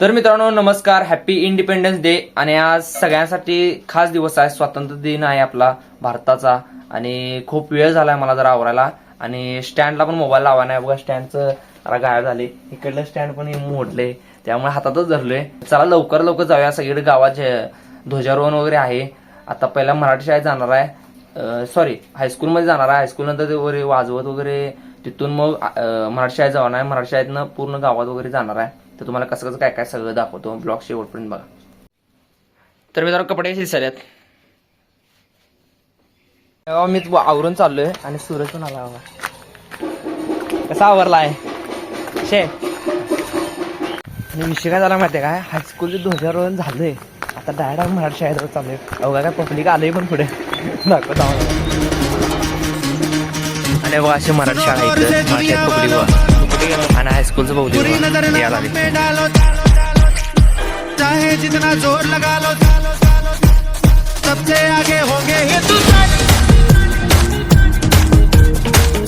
तर मित्रांनो नमस्कार. हॅपी इंडिपेंडन्स डे आणि आज सगळ्यांसाठी खास दिवस आहे. स्वातंत्र्य दिन आहे आपला भारताचा. आणि खूप वेळ झालाय मला जरा आवरायला. आणि स्टँडला पण मोबाईल लावा नाही. बघा स्टँडचं जरा गायब झाले. इकडलं स्टँड पण मोडले. त्यामुळे हातातच धरलोय. चला लवकर लवकर जाऊया. सगळीकडे गावात ध्वजारोहण वगैरे आहे. आता पहिला मराठी शाळेत जाणार आहे. सॉरी हायस्कूलमध्ये जाणार आहे. हायस्कूल नंतर ते वगैरे वाजवत वगैरे तिथून मग मराठी शाळेत जाणार आहे. मराठी शाळेतनं पूर्ण गावात वगैरे जाणार आहे. तर तुम्हाला कसं कसं काय काय सगळं दाखवतो. ब्लॉग शेवटपर्यंत बघा. तर मी जरा कपडे दिसाल्यात तेव्हा मी आवरून चाललोय आणि सूरज पण आला बघा कसा आवरला आहे शे. आणि विषय काय झाला माहितीये काय? हायस्कूलचे ध्वजारोहण झालंय. आता डायरेक्ट मराठी शाळेत चाललोय. अवघा काय पब्लिक आलंय पण पुढे. दाखवत आम्हाला. आणि बघा अशी मराठी शाळा आहे इथं मराठी पब्लिक बघा आणि हायस्कूलचं बुरी पब्लिक नज़र बघा. ना यायला मुझ पे डालो चाहे जितना ज़ोर लगा लो सबसे आगे होंगे हिंदुस्तान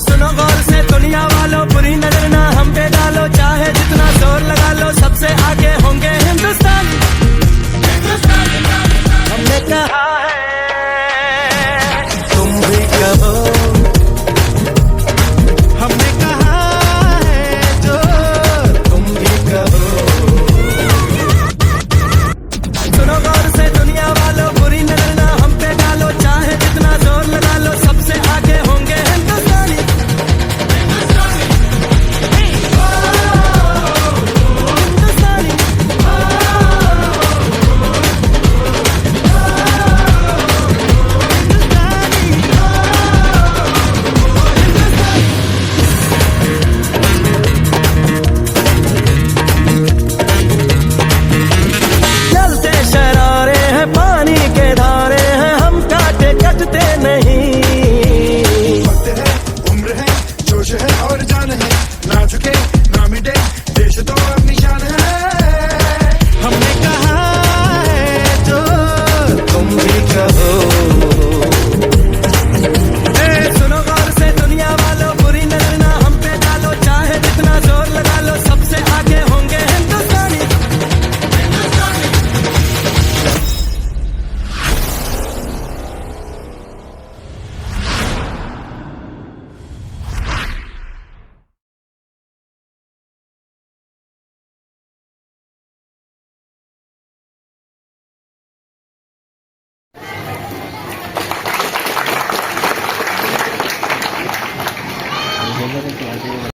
सुनो गौर से दुनिया वालों बुरी नज़र ना हम पे डालो। चाहे जितना ज़ोर लगा लो सबसे आगे होंगे हिंदुस्तान। हमने कहा है कहो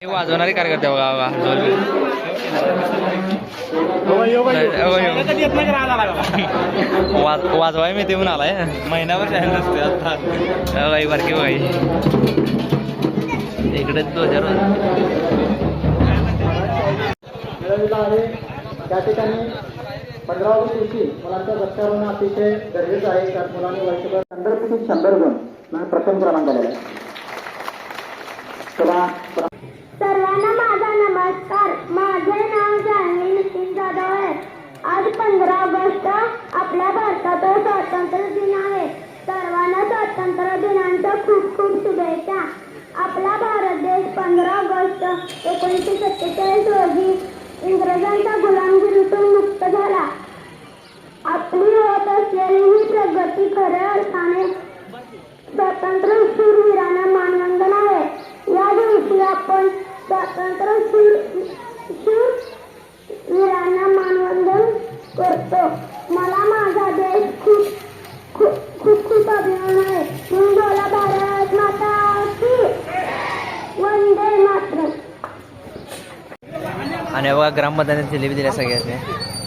हे वाजवणारे कार्यकर्ते बघा बघा जोर बिर. वाज वाजवाय मी ते म्हणून आलाय महिनाभर टाइम नसते आता. बाई बारकी बाई इकडे ध्वजारोहण त्या ठिकाणी पंधरा ऑगस्ट दिवशी मुलांच्या गच्छारोहण अतिशय गरजेचं आहे कारण मुलांनी वर्षभर शंभर शंभरपैकी शंभर गुण प्रथम क्रमांक आलेला आहे सर्वांना माझा नमस्कार. माझे नाव जान्हवी नितीन जाधव आहे. आज पंधरा ऑगस्ट आपल्या भारताचा स्वातंत्र्य दिन आहे. सर्वांना स्वातंत्र्य दिनांच्या खूप खूप शुभेच्छा. आपला भारत देश पंधरा ऑगस्ट एकोणीसशे सत्तेचाळीस रोजी इंग्रजांचा गुलाम मुक्त झाला आपली होत असलेली ही प्रगती खऱ्या अर्थाने स्वातंत्र्य शूरवीरांना मानवंदन आहे या दिवशी आपण स्वातंत्र्य वीरांना मानवंदन करतो मला माझा देश खूप खूप खूप खूप अभिमान आहे तुम्ही बोला भारत माता वंदे मात्र आणि बघा ग्रामपंचायत जिलेबी दिल्या सगळ्यांनी.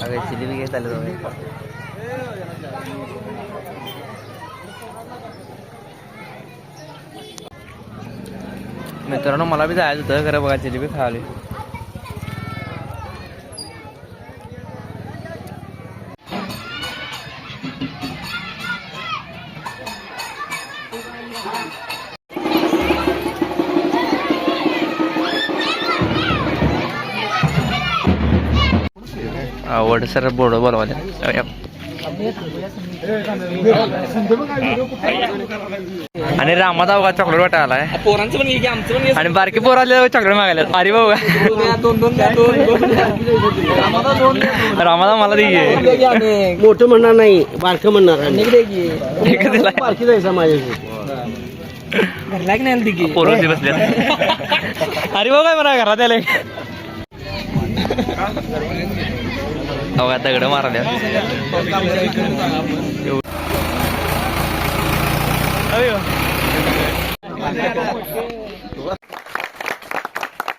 अगं जिलेबी घेत आले तुम्ही. मित्रांनो मला बी जायचं होतं खरं बघा जिलेबी खावली आवड सर बोर्ड बोलवाले आणि रामादा बघा चॉकलेट वाटा आलाय पोरांचं पण आमचं पण आणि बारकी पोर आले चॉकलेट मागायला अरे भाऊ रामादा मला दे मोठं म्हणणार नाही बारकं म्हणणार एकच दिला. बारकी जायचं माझ्याशी. पोरं बसले अरे भाऊ काय म्हणा घरात आले. अहो दगड मारल्या अयो.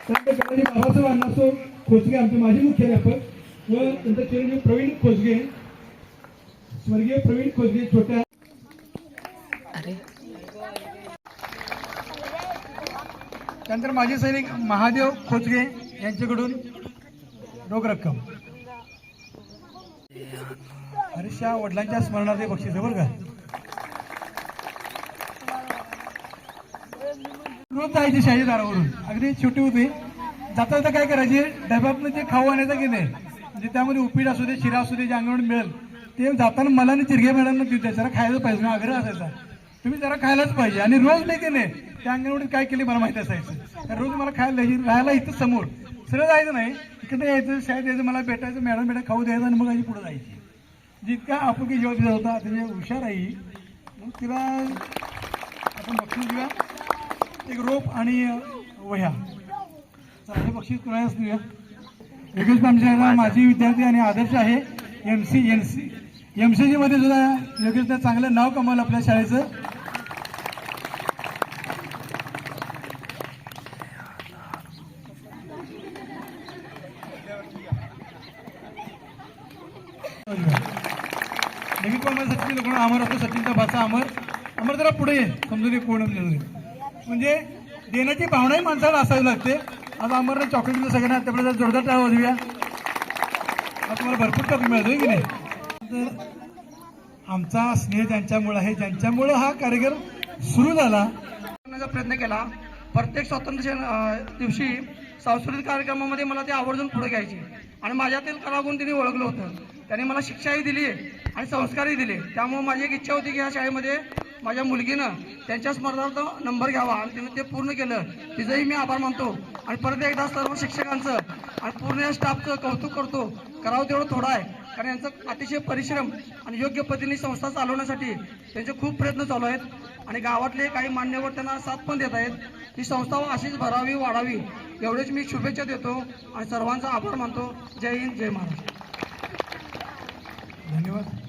संत कलाजी बाबासाहेब अण्णासाहेब खोसगे आमचे माजी मुख्याध्यापक व त्यांचा चिरंजीव प्रवीण खोसगे स्वर्गीय प्रवीण खोसगे छोट्या त्यानंतर माजी सैनिक महादेव खोचगे यांच्याकडून रोख रक्कम. हरीशा वडिलांच्या स्मरणार्थ बक्षीस आहे बरं का? रोज जायचे शाही दारावरून अगदी छोटी होती. जाता जाता काय करायचे? डब्यातनं जे खाऊ आणायचं की म्हणजे त्यामध्ये उपीट असू दे शिरा असू दे जे अंगण मिळेल ते जाताना मला आणि चिरगे मॅडमना देऊ द्या. जरा खायला पाहिजे ना आग्रह असायचा. तुम्ही जरा खायलाच पाहिजे. आणि रोज नाही की नाही त्या अंगणवाडीत काय केले मला माहिती असायचं. रोज मला खायला राहायला इथं समोर. सरळ जायचं नाही इकडे यायचं शाळेत यायचं मला भेटायचं मॅडम मॅडम खाऊ द्यायचं आणि मग अशी पुढे जायची. जितका आपुलकी जेव्हा होता तिथे हुशार आहे मग तिला आपण बक्षीस दिला. एक रोप आणि वह्या. हे बक्षीस कुणालाच देऊया? योगेश आमच्या माजी विद्यार्थी आणि आदर्श आहे M C N C. M C मध्ये सुद्धा योगेशनं चांगलं नाव कमावलं आपल्या शाळेचं. सचिन कोण अमर असतो सचिनचा भाचा अमर. अमर जरा पुढे समजून कोण म्हणजे देण्याची भावनाही माणसाला असावी लागते. आज अमरनाथ चॉकलेट सगळ्यांना त्यामुळे जोरदार टाळा वाजूया तुम्हाला भरपूर टॉपिक मिळतोय की नाही? तर आमचा स्नेह ज्यांच्यामुळं आहे ज्यांच्यामुळं हा कार्यक्रम सुरू झाला करण्याचा प्रयत्न केला प्रत्येक स्वातंत्र्य दिवशी सांस्कृतिक कार्यक्रमामध्ये मला ते आवर्जून पुढे घ्यायची. आणि माझ्यातील कलागुण त्यांनी ओळखलं होतं. त्यांनी मला शिक्षाही दिली आणि संस्कारही दिले. त्यामुळे माझी एक इच्छा होती की ह्या शाळेमध्ये माझ्या मुलगीनं त्यांच्या स्मरणार्थ नंबर घ्यावा आणि तिनं ते पूर्ण केलं. तिचंही मी आभार मानतो. आणि परत एकदा सर्व शिक्षकांचं आणि पूर्ण या स्टाफचं कौतुक करतो. करावं तेवढं थोडं आहे. कारण यांचं अतिशय परिश्रम आणि योग्य पद्धतीने संस्था चालवण्यासाठी त्यांचे खूप प्रयत्न चालू आहेत. आणि गावातले काही मान्यवर त्यांना साथ पण देत आहेत. ही संस्था अशीच भरावी वाढावी एवढेच मी शुभेच्छा देतो आणि सर्वांचा आभार मानतो. जय हिंद जय महाराष्ट्र. धन्यवाद.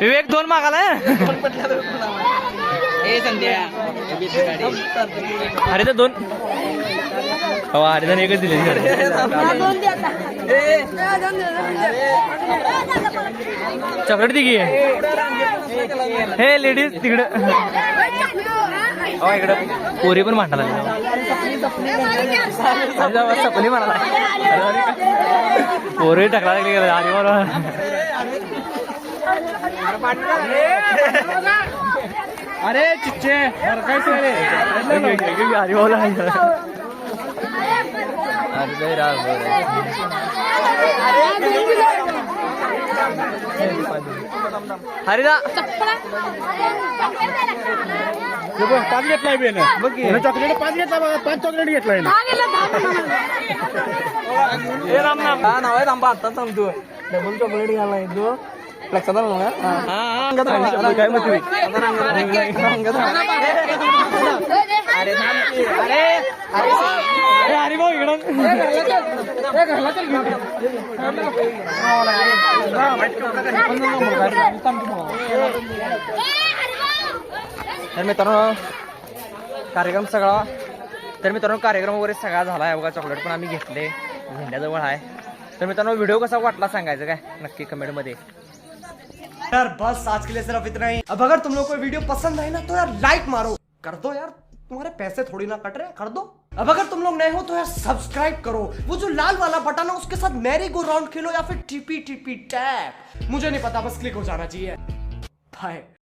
विवेक दोन मागाला अरे तर दोन. हो अरे तर एकच दिले चॉकलेट दिगी हे लेडीज तिकडं. हो इकडं पोरी पण भांडा सपनी म्हणाला पोरी टाकला लागली अरे बरोबर. अरे चिच्चे अरे बोला अरे राव हरिदा. पाच घेतलाय बेन चॉकलेट पाच घेतला बघा पाच चॉकलेट घेतलाय हे राम नाम हा नाव आहे थांबा आता थांबतो डबल चॉकलेट घ्यायला येतो लक्षात आलं ना काय म्हणते अरे अरे अरे भाऊ इकडं तर मित्रांनो, कार्यक्रम सगळा तर मित्रांनो, कार्यक्रम वगैरे सगळा झाला आहे बघा चॉकलेट पण आम्ही घेतले. झेंड्याजवळ आहे. तर मित्रांनो व्हिडिओ कसा वाटला सांगायचं काय? नक्की कमेंटमध्ये यार, बस, आज के लिए सिर्फ़ इतना ही. अब अगर तुम लोग को वीडियो पसंद आई ना तो यार लाइक मारो. कर दो यार, तुम्हारे पैसे थोड़ी ना कट रहे कर दो. अब अगर तुम लोग नए हो तो यार सब्सक्राइब करो. वो जो लाल वाला बटन है, उसके साथ मैरी गो राउंड खेलो या फिर टीपी टीपी टैप मुझे नहीं पता, बस क्लिक हो जाना चाहिए.